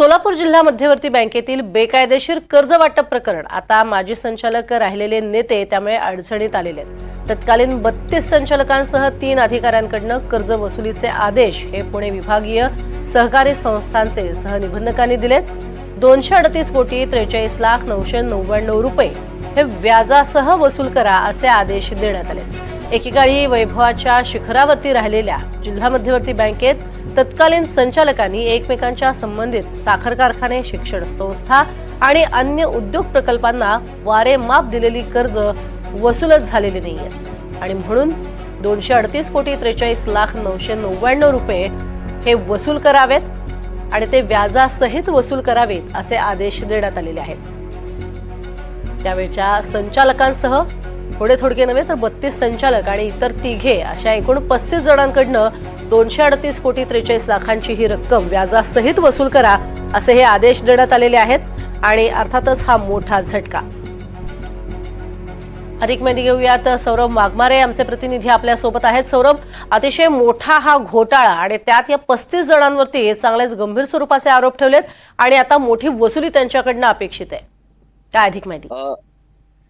सोलापूर जिल्हा मध्यवर्ती बँकेतील बेकायदेशीर कर्ज वाटप प्रकरण. आता माजी संचालक राहिलेले नेते त्यामुळे अडचणीत आलेले आहेत. तत्कालीन बत्तीस संचालकांसह तीन अधिकाऱ्यांकडनं कर्ज वसुलीचे आदेश हे पुणे विभागीय सहकारी संस्थांचे सहनिबंधकांनी दिलेत. दोनशे अडतीस कोटी त्रेचाळीस लाख नऊशे नव्याण्णव रुपये हे व्याजासह वसूल करा असे आदेश देण्यात आले एकेकाळी वैभवाच्या शिखरावरती राहिलेल्या जिल्हा मध्यवर्ती बँकेत तत्कालीन संचालकांनी एकमेकांच्या संबंधित साखर कारखाने शिक्षण संस्था आणि अन्य उद्योग प्रकल्पांना वारे माप दिलेली कर्ज वसूलच झालेली नाहीये. आणि म्हणून दोनशे अडतीस कोटी त्रेचाळीस लाख नऊशे नव्याण्णव रुपये हे वसूल करावेत आणि ते व्याजासहित वसूल करावेत असे आदेश देण्यात आलेले आहेत. त्यावेळच्या संचालकांसह थोडे थोडके नव्हे तर बत्तीस संचालक आणि इतर तिघे अशा एकूण पस्तीस जणांकडनं दोनशे अडतीस कोटी त्रेचाळीस लाखांची ही रक्कम व्याजासहित वसूल करा असे हे आदेश देण्यात आलेले आहेत आणि अर्थातच हा मोठा झटका. अधिक माहिती घेऊयात. सौरभ वाघमारे आमचे प्रतिनिधी आपल्यासोबत आहेत. सौरभ अतिशय मोठा हा घोटाळा आणि त्यात या पस्तीस जणांवरती चांगलेच गंभीर स्वरूपाचे आरोप ठेवलेत आणि आता मोठी वसुली त्यांच्याकडनं अपेक्षित आहे. काय अधिक माहिती?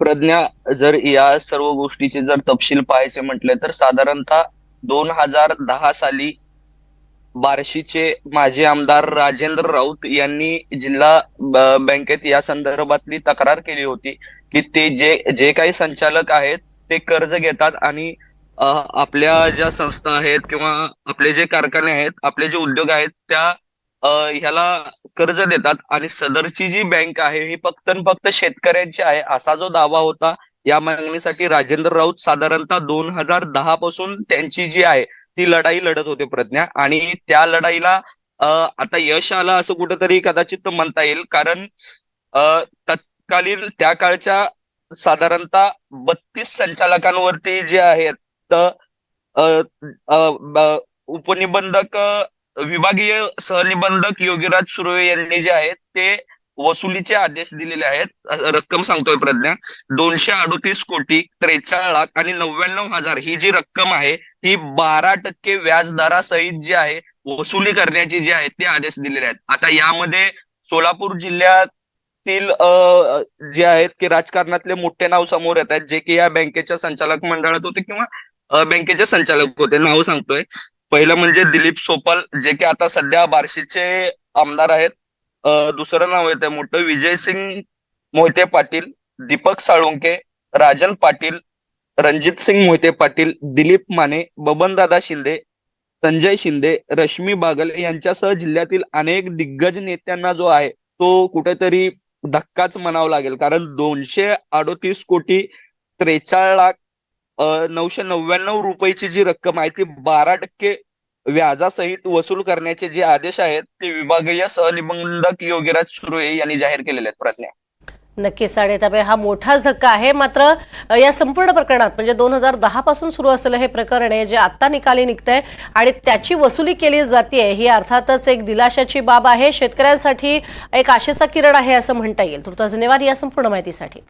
प्रज्ञा जर या सर्व गोष्टीचे जर तपशील पाहायचे म्हटले तर साधारणतः दोन हजार दहा साली बार्शीचे माजी आमदार राजेंद्र राऊत यांनी जिल्हा बँकेत या संदर्भातली तक्रार केली होती की ते जे जे काही संचालक आहेत ते कर्ज घेतात आणि आपल्या ज्या संस्था आहेत किंवा आपले जे कारखाने आहेत आपले जे उद्योग आहेत त्या ह्याला कर्ज देतात आणि सदरची जी बँक आहे ही फक्त फक्त शेतकऱ्यांची आहे. असा जो दावा होता या मागणीसाठी राजेंद्र राऊत साधारणतः दोन हजार दहा पासून त्यांची जी आहे ती लढाई लढत होते प्रज्ञा. आणि त्या लढाईला आता यश आलं असं कुठंतरी कदाचित म्हणता येईल. कारण तत्कालीन त्या काळच्या साधारणतः बत्तीस संचालकांवरती जे आहेत उपनिबंधक विभागीय सहनिबंधक योगीराज सुर्वे यांनी जे आहेत ते वसुलीचे आदेश दिलेले आहेत. रक्कम सांगतोय प्रज्ञा. दोनशे अडोतीस कोटी त्रेचाळीस लाख आणि नव्याण्णव हजार ही जी रक्कम आहे ही बारा टक्के व्याजदरासहित जी आहे वसुली करण्याची जी आहे ते आदेश दिलेले आहेत. आता यामध्ये सोलापूर जिल्ह्यातील जे आहेत की राजकारणातले मोठे नाव समोर येत आहेत जे की या बँकेच्या संचालक मंडळात होते किंवा बँकेचे संचालक होते नाव सांगतोय. पहिलं म्हणजे दिलीप सोपल जे की आता सध्या बार्शीचे आमदार आहेत. दुसरं नाव येतं मोठं विजयसिंग मोहिते पाटील दीपक साळुंके राजन पाटील रणजित सिंग मोहिते पाटील दिलीप माने बबनदादा शिंदे संजय शिंदे रश्मी बागल यांच्यासह जिल्ह्यातील अनेक दिग्गज नेत्यांना जो आहे तो कुठेतरी धक्काच म्हणावा लागेल. कारण दोनशे अडोतीस कोटी त्रेचाळीस लाख नऊशे नव्याण्णव रुपयाची जी रक्कम आहे ती बारा टक्के व्याजासहित वसूल करण्याचे जे आदेश आहेत ते विभागीय सहनिबंधक योगीराज सुर्वे यांनी जाहीर केलेले आहेत प्रज्ञा. नक्कीच आणि त्यामुळे हा मोठा धक्का आहे. मात्र या संपूर्ण प्रकरणात म्हणजे दोन हजार दहा पासून सुरू असलेलं हे प्रकरण आहे जे आत्ता निकाली निघतंय आणि त्याची वसुली केली जाते ही अर्थातच एक दिलाशाची बाब आहे. शेतकऱ्यांसाठी एक आशेचा किरण आहे असं म्हणता येईल. तुर्तास धन्यवाद या संपूर्ण माहितीसाठी.